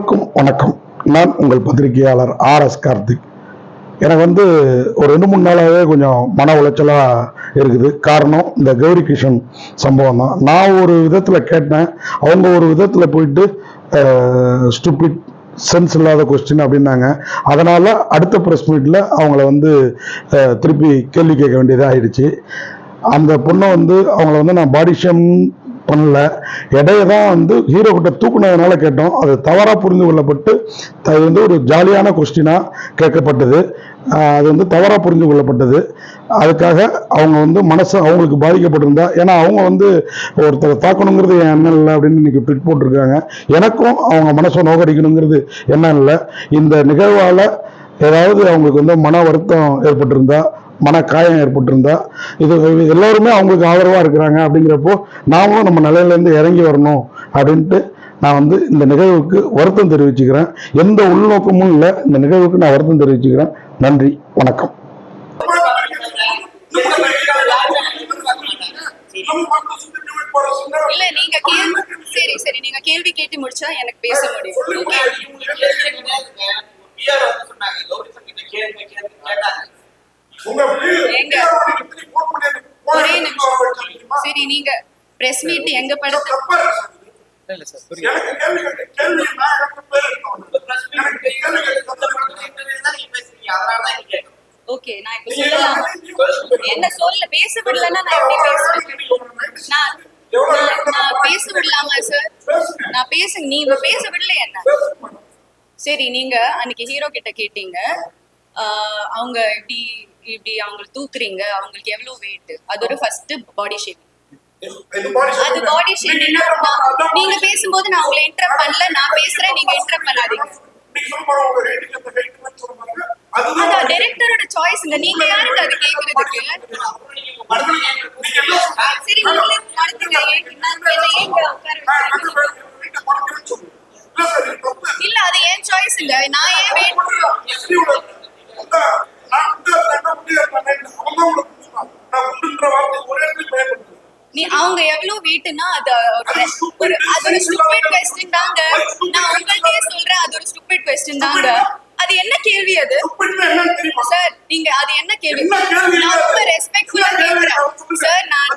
வணக்கம் வணக்கம். நான் உங்கள் பத்திரிகையாளர் ஆர் எஸ் கார்த்திக். எனக்கு வந்து ஒரு ரெண்டு மூணு நாளாகவே கொஞ்சம் மன உளைச்சலாக இருக்குது. காரணம் இந்த கௌரி கிஷன் சம்பவம் தான். நான் ஒரு விதத்தில் கேட்டேன். அவங்க ஒரு விதத்தில் போயிட்டு ஸ்டூபிட் சென்ஸ் இல்லாத கொஸ்டின் அப்படின்னாங்க. அதனால் அடுத்த ப்ரெஸ் மீட்டில் அவங்கள வந்து திருப்பி கேள்வி கேட்க வேண்டியதாக ஆயிடுச்சு. அந்த பொண்ணை வந்து அவங்கள வந்து நான் பாடி ஷேம் பண்ணல. இடையை தான் வந்து ஹீரோ கிட்ட தூக்குனதுனால கேட்டோம். அது தவறாக புரிந்து கொள்ளப்பட்டு அது வந்து ஒரு ஜாலியான கொஸ்டினாக கேட்கப்பட்டது. அது வந்து தவறாக புரிந்து கொள்ளப்பட்டது அதுக்காக அவங்க வந்து மனசு அவங்களுக்கு பாதிக்கப்பட்டிருந்தா ஏன்னா அவங்க வந்து ஒருத்தரை தாக்கணுங்கிறது என் எண்ணம் இல்லை அப்படின்னு இன்னைக்கு ட்விட் போட்டிருக்காங்க. எனக்கும் அவங்க மனசை நோக்கடிக்கணுங்கிறது எண்ணம் இல்லை. இந்த நிகழ்வால் ஏதாவது அவங்களுக்கு வந்து மன வருத்தம் ஏற்பட்டிருந்தா மன காயம் ஏற்பட்டிருந்தா. இது இது எல்லாருமே அவங்களுக்கு ஆதரவாக இருக்கிறாங்க அப்படிங்கிறப்போ நாமளும் நம்ம நிலையிலேருந்து இறங்கி வரணும் அப்படின்ட்டு நான் வந்து இந்த நிகழ்வுக்கு வருத்தம் தெரிவிச்சுக்கிறேன். எந்த உள்நோக்கமும் இல்லை. இந்த நிகழ்வுக்கு நான் வருத்தம் தெரிவிச்சுக்கிறேன். நன்றி. வணக்கம். இல்ல நீங்க கேள்வி சரி சரி. நீங்க கேள்வி கேட்டு முடிச்சா எனக்கு பேச முடியும் Okay? எங்க? ஒரே நிமிஷம் சரி நீங்க பிரஸ் மீட் எங்க படத்து இல்ல சார் புரியுது. ஓகே நான் இப்ப சொல்லலாம்? என்ன சொல்ல பேச விடலன்னா நான் எப்படி பேசுறேன் நான் நான் பேச விடலாமா சார் நான் பேச நீங்க பேச விடல என்ன? சரி நீங்க அன்னைக்கு ஹீரோ கிட்ட கேட்டீங்க. ஆஹ் அவங்க இப்படி இப்படி அவங்களை தூக்குறீங்க. அவங்களுக்கு எவ்வளவு வெயிட் அது ஒரு ஃபர்ஸ்ட் பாடி ஷேப் அது பாடி ஷேமிங் நீங்க பேசும்போது நான் உங்களை இன்டரப்ட் பண்ணல நான் பேசுறேன் நீங்க இன்டரப்ட் பண்ணாதீங்க அதான் டைரக்டரோட சாய்ஸ்ங்க நீங்க யாருக்கு அது கேக்குறதுக்கு சரி நடத்துங்க? இல்ல அது ஏன் சாய்ஸ் இல்ல நான் ஏன் வெயிட் அவங்க எவ்வளவு வெயிட்னா அது ஒரு ஒரு அது ஒரு ஸ்டூபிட் கொஸ்டின் தாங்க. நான் உங்கள்கிட்டயே சொல்றேன் அது ஒரு ஸ்டூபிட் கொஸ்டின் தாங்க. அது என்ன கேள்வி அது? சார் நீங்க அது என்ன கேள்வி? நான் ரொம்ப ரெஸ்பெக்ட்ஃபுல்லா கேக்குறேன். சார் நான்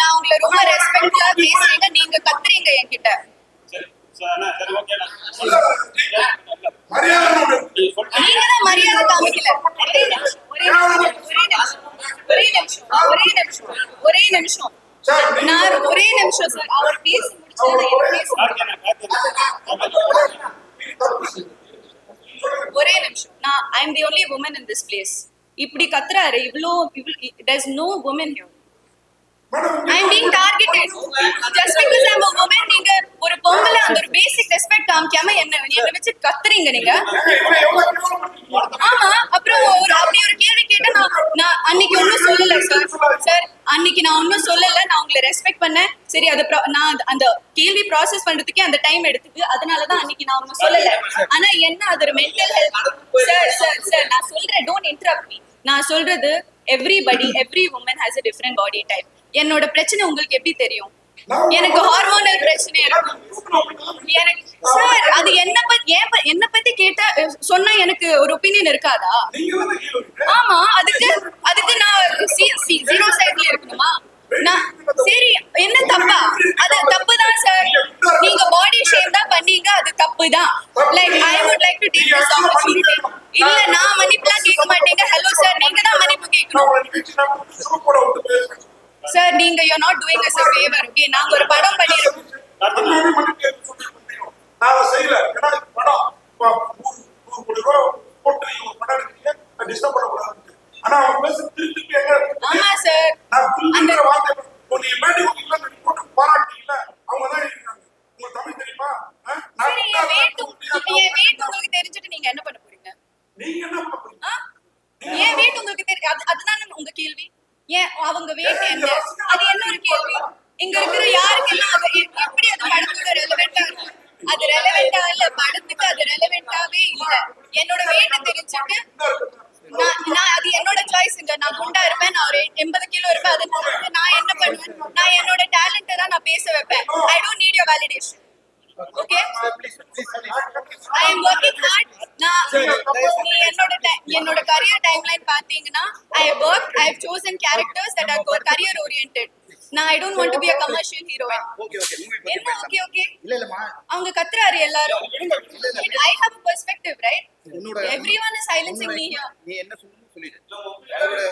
நான் உங்களை ரொம்ப ரெஸ்பெக்ட்ஃபுல்லா பேசுறீங்க. நீங்க கத்துறீங்க என்கிட்ட. நீங்க தான் மரியாதை காமிக்கல. ஒரே நிமிஷம் ஒரே நிமிஷம் ஒரே நிமிஷம் ஒரே நிமிஷம் ஒரே நிமிஷம் ஒரே நிமிஷம் நான் ஒரே நிமிஷம் சார் அவர் பேசி ஒரே நிமிஷம். நான் I am the only woman in this place இப்படி கத்துறாரு இவ்ளோ there's no women here. I am being targeted just because I am a woman நீங்க ஒரு பொம்பளை அந்த ஒரு பேசிக் ரெஸ்பெக்ட் காமிக்காம என்ன என்ன வச்சு கத்துறீங்க நீங்க. சரி அது நான் அந்த- கேள்வி ப்ராசஸ் பண்றதுக்கே அந்த டைம் எடுத்துக்கு அதனாலதான் அன்னைக்கு நான் ஒன்னும் சொல்லல. ஆனா என்ன அது ஒரு mental health sir sir sir நான் சொல்றேன் டோன்ட் இன்டரப்ட் மீ நான் சொல்றது everybody every woman has a different body type என்னோட பிரச்சனை உங்களுக்கு எப்படி தெரியும்? எனக்கு ஹார்மோனல் பிரச்சனை எனக்கு சார் அது என்ன பத்தி என்ன பத்தி கேட்டா சொன்னா எனக்கு ஒரு ஒப்பீனியன் இருக்காதா? ஆமா அதுக்கு அதுக்கு நான் ஜீரோ சைட்ல இருக்கணுமா? நான் சரி என்ன தப்பா? அது தப்பு தான் சார் நீங்க பாடி ஷேப் தான் பண்ணீங்க அது தப்பு தான் like I would like to take this opportunity இல்ல நான் மன்னிப்புலாம் கேட்க மாட்டேங்க. ஹலோ சார் நீங்க தான் மன்னிப்பு கேட்கணும். சார் நீங்க you not doing us a favor okay நாங்க ஒரு படம் பண்ணிருக்கோம். நான் செய்யல ஏன்னா இது படம் இப்ப நூறு நூறு கோடி ரூபா போட்டு நீங்க ஒரு படம் எடுத்தீங்க நான் டிஸ்டர்ப் பண்ணக்கூடாது ஆனா அவங்க பேச திருப்பி திருப்பி எங்க இருக்கு? ஆமா சார் அந்த புரிஞ்சுக்கிற வார்த்தை இப்போ நீங்க மேடை கொடுத்தீங்களா நீங்க போட்டு பாராட்டீங்களா அவங்க தான் இருக்கிறாங்க உங்க தமிழ் தெரியுமா ஆ? நான் சரி என் weight உங்க- என் weight உங்களுக்கு தெரிஞ்சுட்டு நீங்க என்ன பண்ண போறீங்க நீங்க என்ன பண்ண போறீங்க ஆ? என் weight உங்களுக்கு தெரியும் அது அதுதானே உங்க கேள்வி? ஏன் அவங்க weight என்ன? அது என்ன ஒரு கேள்வி? இங்க இருக்கிற யாருக்கெல்லாம் அது எப்படி அது படத்தோட ரெலவெண்டா இருக்கு? அது ரெலவெண்டா இல்ல படத்துக்கு அது ரெலவெண்டாவே இல்ல. என்னோட weight தெரிஞ்சுட்டு நான் அது என்னோட சாய்ஸ்ங்க நான் குண்டா இருப்பேன் நான் ஒரு எண்பது கிலோ இருப்பேன் அது நான் என்ன பண்ணுவேன்? நான் என்னோட டேலண்ட்டை தான் நான் பேச வைப்பேன். I don't need your validation okay I am working hard நான் என்னோட என்னோட கரியர் டைம்லைன் பாத்தீங்கன்னா I work I have chosen characters that are career oriented நான் I don't want to be a commercial heroine என்ன? ஓகே ஓகே அவங்க கத்துறாரு எல்லாரும். I have perspective right everyone is silencing me here நீ என்ன சொல்லணும் சொல்லிடு.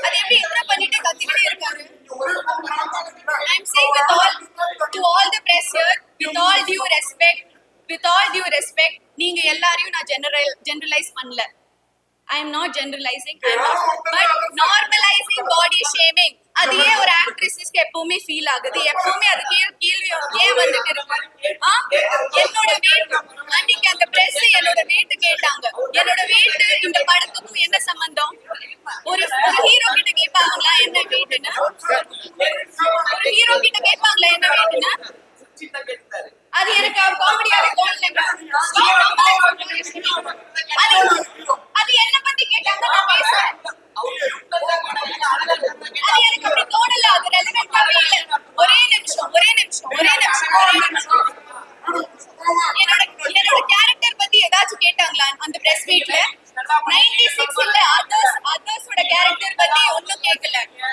அது எப்படி இன்டர் பண்ணிட்டு கத்திக்கிட்டே இருக்காரு? I'm saying with all to all the press here, with all due respect, with all due respect, நீங்க எல்லாரையும் நான் general generalize பண்ணல. I am not generalizing. I am not, but normalizing body shaming. அது ஏன் ஒரு ஆக்ட்ரஸஸ்க்கு எப்பவுமே ஃபீல் ஆகுது எப்பவுமே அது கே- கேள்வி ஏன் வந்துட்டு இருக்கு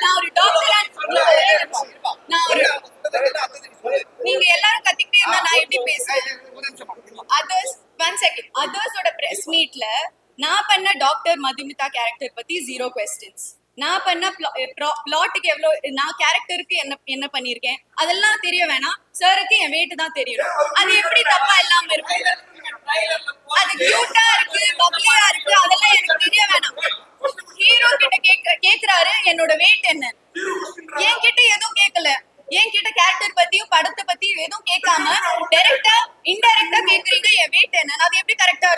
நான் ஒரு டாக்டர் நான் ஒரு நீங்க எல்லாரும் கத்திக்கிட்டே இருந்தா நான் எப்படி பேசுவேன் அதர்ஸ் ஒன் செகண்ட் அதர்ஸோட பிரஸ் மீட்ல நான் பண்ண டாக்டர் மதுமிதா கேரக்டர் பத்தி ஜீரோ கொஸ்டின்ஸ் நான் பண்ண பிளாட்டுக்கு எவ்வளவு நான் கேரக்டருக்கு என்ன என்ன பண்ணிருக்கேன் அதெல்லாம் தெரிய வேணாம் சாருக்கு என் weight தான் தெரியும் அது எப்படி தப்பா இல்லாம இருக்கும் அது கியூட்டா இருக்கு பப்ளியா இருக்கு அதெல்லாம் எனக்கு தெரிய வேணாம் ஹீரோ கிட்ட கேக்க கேக்குறாரு என்னோட வெயிட் என்ன? என்கிட்ட எதுவும் கேட்கல என்கிட்ட கேரக்டர் பத்தியும் படத்தை பத்தியும் எதுவும் கேட்காம டைரக்டா இன்டைரக்டா கேக்குறீங்க என் வெயிட் என்ன? அது எப்படி கரெக்டா